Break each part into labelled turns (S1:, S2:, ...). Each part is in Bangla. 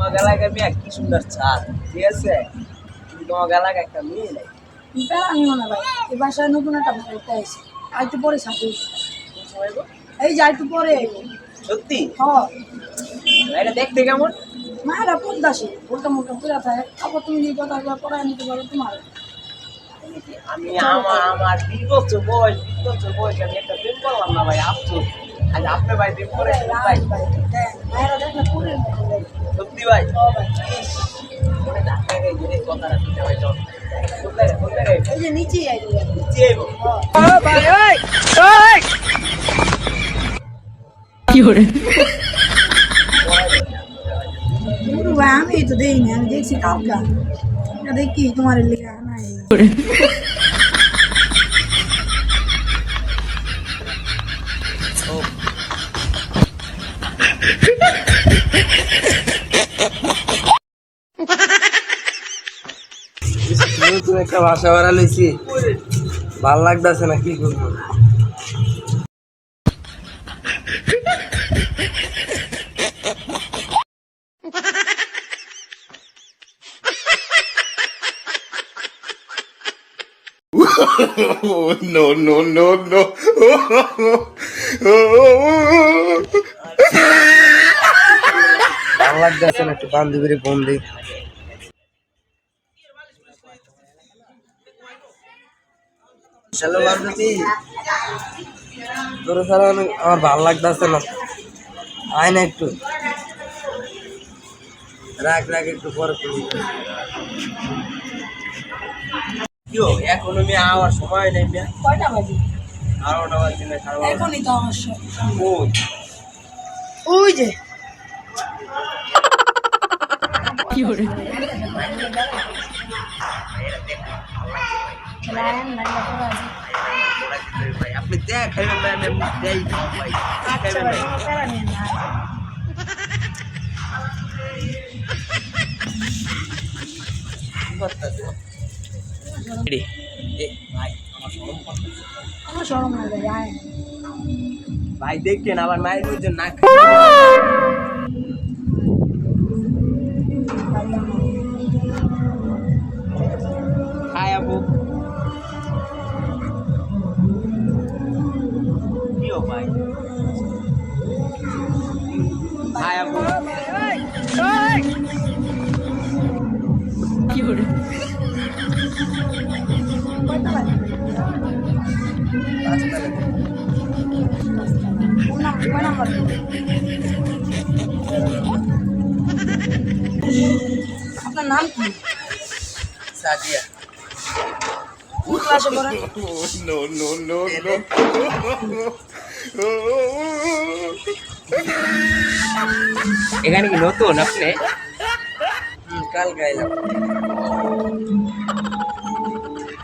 S1: তোমার এলাকায় মেয়ে কি সুন্দর ছাদ ঠিক আছে? কিন্তু তোমার এলাকায় একটা মেয়ে নাই।
S2: না ভাই এই বাসায় নতুন একটা ভাইটা এসে আর একটু পরে সাথে? এই যে একটু পরে।
S1: সত্যি?
S2: হ।
S1: এটা দেখতে কেমন?
S2: মায়েরা পদ্মাসী পুরা থাকে। তারপর তুমি যে কথা পড়ায় নিতে পারো তোমার।
S1: আমি আমার আমার বিশ বছর বয়স বিশ বছর বয়স আমি একটা প্রেম করলাম না ভাই আফসোস আজ আপনি ভাই প্রেম করে ভাই
S2: মায়েরা দেখলে
S1: সত্যি ভাই।
S2: আমি তো দেই না আমি দেখছি কালকা দেখি তোমার লেখা নাই
S3: নতুন একটা ভাষা ভাড়া লইছি। ভালো লাগতেছে না কি করব?
S4: No, no, no, no.
S3: ভালো লাগতেছে না একটু বান্ধবীর ফোন হ্যালো বান্ধবী। তোর ছাড়া আমার ভালো লাগতেছে না। আয় না একটু। রাখ রাখ একটু পরে
S1: এখনও মেয়ে আওয়ার সময় নেই
S2: কয়টা বাজে?
S1: আরও নেওয়ার জন্য
S2: এখনই তো অবশ্য
S1: ওই
S2: ওই যে।
S1: ভাই আপনি দেখাইবেন না আমি দেই ভাই দেখাইবেন না ভাই আমার সরম করতেছে
S2: আমার সরম না ভাই আয়
S1: ভাই দেখেন আবার মায়ের মধ্যে না
S2: আপনার নাম কি
S3: সাদিয়া
S2: কোন ক্লাসে পড়েন
S4: No, no, no, no.
S1: এখানে কি নতুন আপনি
S3: হুম, কাল গাইলাম
S1: আচ্ছা,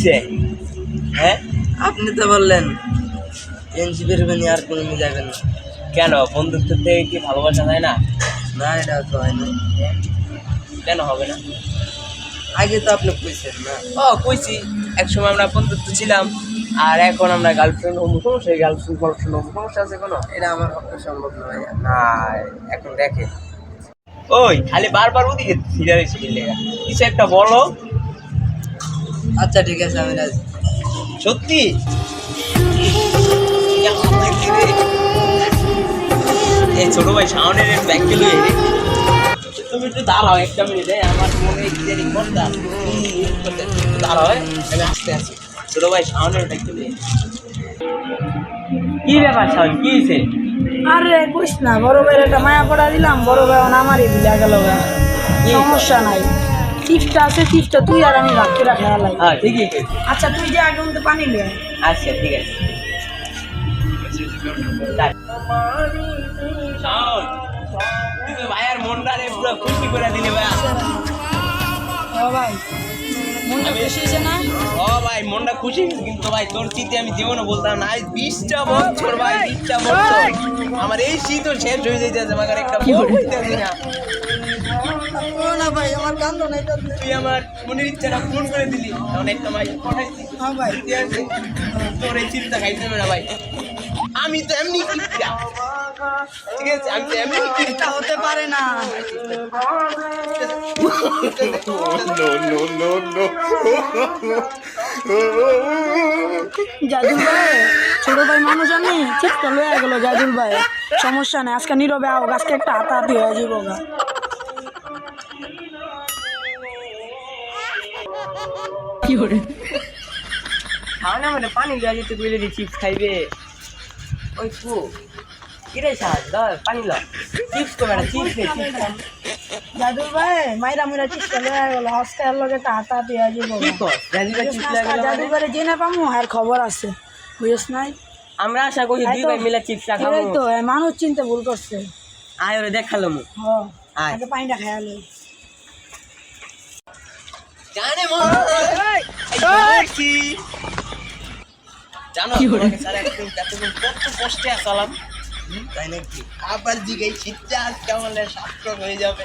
S1: কিসে হ্যাঁ?
S3: আপনি তো বললেন এনসি বেরোবেন আর কোনো নিয়ে যাবেন না।
S1: কেন? বন্ধুত্ব থেকে কি ভালোবাসা যায় না?
S3: না এটা তো হয় না।
S1: কেন হবে না?
S3: আগে তো আপনি কইছেন না।
S1: ও কইছি। একসময় আমরা বন্ধুত্ব ছিলাম আর এখন আমরা গার্লফ্রেন্ড হব। সমস্যা গার্লফ্রেন্ড গার্লফ্রেন্ড হব? সমস্যা আছে কোনো?
S3: এটা আমার পক্ষে সম্ভব নয়
S1: না এখন দেখে। ওই খালি বারবার ওদিকে রয়েছে লেগা কিছু একটা বলো।
S3: আচ্ছা ঠিক আছে আমি রাজি।
S1: সত্যি? এই ছোট ভাই ব্যাংকে লয়ে তুমি একটু দাঁড়াও একটা মিনিট আমার মনে দাঁড়াও আমি আসতে আছি ছোট ভাই কি ব্যাপার কি হয়েছে?
S2: আরে কইস না বড় ভাইয়ের একটা মায়া পড়া দিলাম বড় ভাই আমারই দিলে গেল সমস্যা নাই। টিপটা আছে টিপটা তুই আর আমি রাখতে রাখা
S1: হ্যাঁ ঠিক
S2: আচ্ছা তুই যে আগে উনতে পানি
S1: আচ্ছা ঠিক আছে। মনটা রে
S2: পুরো খুশি করে দিলে মনটা না?
S1: ও ভাই মনটা খুশি কিন্তু ভাই তোর আমি জীবনে বলতাম না। বিশটা বছর ভাই বিশটা বছর। আমার এই শীত শেষ হয়ে যেতেছে আমার একটা না।
S2: ও না ভাই আমার কান্দ নাই
S1: তুই আমার মনের ইচ্ছাটা পূরণ করে দিলি। ভাই পঠাইছি
S2: হ্যাঁ ভাই।
S1: তোর এই চিন্তা খাইতে হবে না ভাই। আমি তো এমনি ঠিক আছে আমি তো এমনি
S2: এটা হতে পারে না. জাদুল ভাই ছোট ভাই মানুষ আমি চিৎকা লয়ে গেল জাদুল ভাই। সমস্যা নেই আজকে নীরবে আও আজকে একটা হাতাহাতি হয়ে যাব গা।
S3: খাও না মানে পানি দেওয়া যেতে বলে চিপস খাইবে। ওই কু কিরে ধর পানি ল চিপস তো বেড়া চিপস নে চিপস
S2: জাদুল ভাই মাইরা মুইরা চিৎকা লয়ে গেল। আজকে লগে একটা হাতাহাতি হয়ে যাব
S3: কি কর রাজীবের চিপস লাগল
S2: জাদুল ভাই জেনে পামু আর খবর আছে। বুঝিস নাই?
S3: আমরা আশা করছি দুই ভাই মিলে চিপস খাব।
S2: তো মানুষ চিনতে ভুল করছে।
S3: আয় ওরে দেখাল মু
S2: হ
S3: আয়।
S2: আগে পানিটা খেয়ালো
S1: জানে জানো তোমাকে স্যার একদম এতদিন কত কষ্টে আসালাম। তাই নাকি আবার জিগাই শীতটা আজকে আমাদের সার্থক হয়ে যাবে।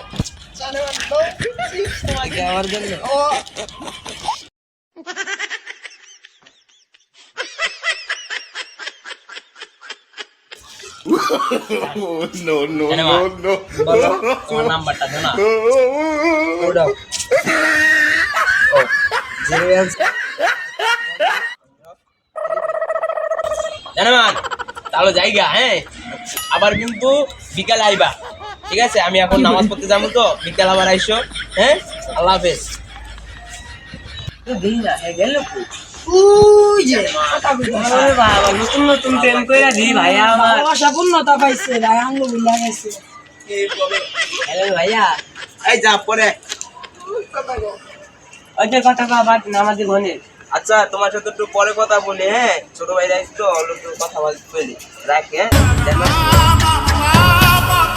S3: জন্য।
S4: no, no, no, no.
S1: নাম্বারটা দাও না। তাহলে জায়গা হ্যাঁ? আবার কিন্তু বিকালে আইবা ঠিক আছে? আমি এখন নামাজ পড়তে যাব তো বিকাল আবার আইসো হ্যাঁ? আল্লাহ হাফেজ।
S3: দিই না হ্যাঁ নতুন নতুন প্রেম কইরা দি ভাইয়া আমার।
S2: ভালোবাসা পাইছে ভাই আঙ্গুল ভুলা গেছে।
S3: ভাইয়া।
S1: এই যা পরে।
S3: ওইটার কথা বাবা আমাদের ঘনে
S1: আচ্ছা তোমার সাথে একটু পরে কথা বলি হ্যাঁ? ছোট ভাই যাইছি তো অল্প একটু কথা বলি রাখ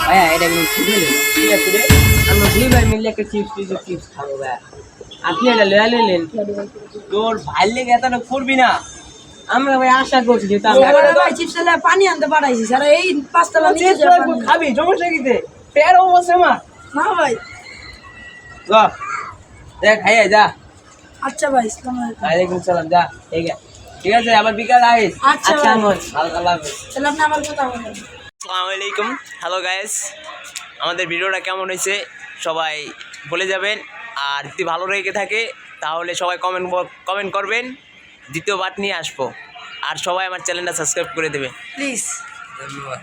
S1: হ্যাঁ?
S3: এটা কিন্তু ঠিক
S1: ঠিক আছে রে।
S3: আমরা দুই ভাই মিলে একটা চিপস পিস চিপস খাব আপনি এটা লয়া লইলেন।
S1: তোর ভাই লেগে এতটা করবি না।
S3: আমরা ভাই আশা করছি আমরা
S2: ভাই চিপস এলে পানি আনতে পারাইছি স্যার এই পাঁচতলা নিচে যা
S3: খাবি সমস্যা কিতে পেয়ার অবস্থা আমার
S2: না ভাই।
S1: ল খাইয়ে যা।
S2: আচ্ছা ভাই
S1: ওয়ালাইকুম সালাম যা ঠিক আছে ঠিক আছে আবার বিকাল আইস।
S2: আচ্ছা
S3: আচ্ছা
S2: কথা বলেন।
S1: আসসালামু আলাইকুম। Hello guys. আমাদের ভিডিওটা কেমন হয়েছে সবাই বলে যাবেন। আর যদি ভালো লেগে থাকে তাহলে সবাই কমেন্ট কমেন্ট করবেন। দ্বিতীয় পার্ট নিয়ে আসব। আর সবাই আমার চ্যানেলটা সাবস্ক্রাইব করে দেবে।
S2: প্লিজ
S3: ধন্যবাদ।